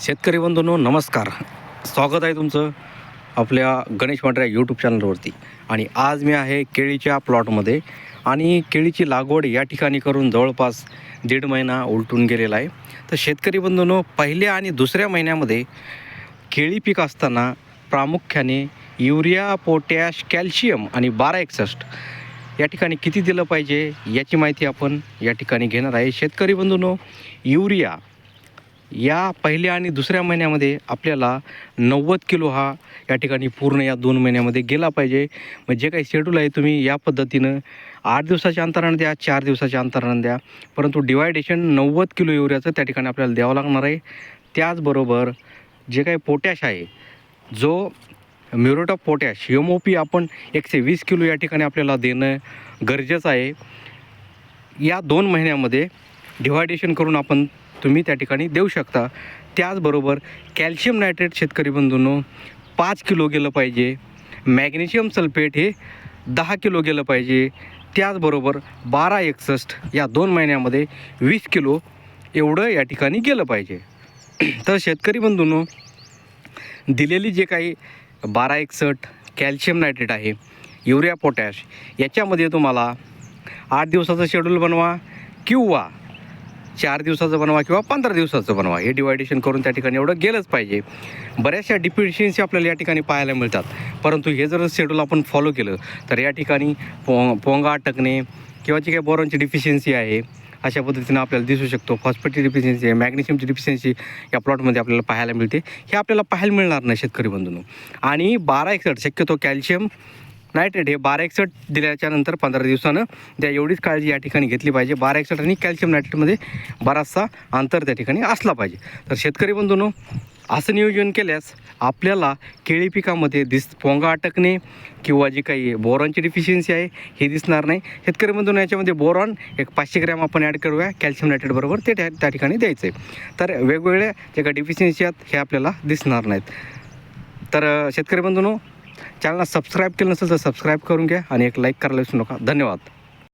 शेतकरी बंधूंनो नमस्कार. स्वागत आहे तुमचं आपल्या गणेश मांढऱ्या यूट्यूब चॅनलवरती आणि आज मी आहे केळीच्या प्लॉटमध्ये आणि केळीची लागवड या ठिकाणी करून जवळपास दीड महिना उलटून गेलेला आहे. तर शेतकरी बंधूंनो पहिल्या आणि दुसऱ्या महिन्यामध्ये केळी पीक असताना प्रामुख्याने युरिया पोटॅश कॅल्शियम आणि बारा एकसष्ट या ठिकाणी किती दिलं पाहिजे याची माहिती आपण या ठिकाणी घेणार आहे. शेतकरी बंधूंनो युरिया या पहिल्या आणि दुसऱ्या महिन्यामध्ये आपल्याला नव्वद किलो हा या ठिकाणी पूर्ण या दोन महिन्यामध्ये गेला पाहिजे. मग जे काही शेड्यूल आहे तुम्ही या पद्धतीनं आठ दिवसाच्या अंतरानं द्या चार दिवसाच्या अंतरानं द्या. परंतु डिवायडेशन नव्वद किलो युरियाचं त्या ठिकाणी आपल्याला द्यावं लागणार आहे. त्याचबरोबर जे काही पोटॅश आहे जो muriate of potash M O P आपण एकशे वीस किलो या ठिकाणी आपल्याला देणं गरजेचं आहे. या दोन महिन्यामध्ये डिवायडेशन करून आपण तुम्ही त्या ठिकाणी देऊ शकता. त्याचबरोबर कॅल्शियम नायट्रेट शेतकरी बंधूंनो पाच किलो गेलं पाहिजे. मॅग्नेशियम सल्फेट हे दहा किलो गेलं पाहिजे. त्याचबरोबर बारा एकसष्ट या दोन महिन्यामध्ये वीस किलो एवढं या ठिकाणी गेलं पाहिजे. तर शेतकरी बंधूंनो दिलेली जे काही बारा एकसष्ट कॅल्शियम नायट्रेट आहे युरिया पोटॅश याच्यामध्ये तुम्हाला आठ दिवसाचं शेड्यूल बनवा किंवा चार दिवसाचं बनवा किंवा पंधरा दिवसाचं बनवा. हे डिवायडेशन करून त्या ठिकाणी एवढं गेलंच पाहिजे. बऱ्याचशा डिफिशियन्सी आपल्याला या ठिकाणी पाहायला मिळतात. परंतु हे जर शेड्यूल आपण फॉलो केलं तर या ठिकाणी पो पोंगा अटकणे किंवा जी काही बोरॉनची डिफिशियन्सी आहे अशा पद्धतीनं आपल्याला दिसू शकतो. फॉस्फेटची डिफिशियन्सी आहे मॅग्नेशियमची डिफिशियन्सी या प्लॉटमध्ये आपल्याला पाहायला मिळते. हे आपल्याला पाहायला मिळणार नाही शेतकरी बंधून. आणि बारा एकसठ शक्यतो कॅल्शियम नायट्रेट हे बारा एकसठ दिल्याच्या नंतर पंधरा दिवसानं त्या एवढीच काळजी या ठिकाणी घेतली पाहिजे. बारा एकसठ आणि कॅल्शियम नायट्रेटमध्ये बराचसा अंतर त्या ठिकाणी असला पाहिजे. तर शेतकरी बंधूंनो असं नियोजन केल्यास आपल्याला केळी पिकामध्ये दिस पोंगा अटकणे किंवा जी काही बोरॉनची डिफिशियन्सी आहे हे दिसणार नाही. शेतकरी बंधूंनो याच्यामध्ये बोरॉन एक पाचशे ग्रॅम आपण ॲड करूया. कॅल्शियम नायट्रेट बरोबर ते त्या त्या ठिकाणी द्यायचं आहे तर वेगवेगळ्या ज्या काही डिफिशियन्सी आहेत हे आपल्याला दिसणार नाहीत. तर शेतकरी बंधूंनो चॅनलला सबस्क्राईब केलं नसेल तर सबस्क्राईब करून घ्या आणि एक लाईक करायला विसरू नका. धन्यवाद.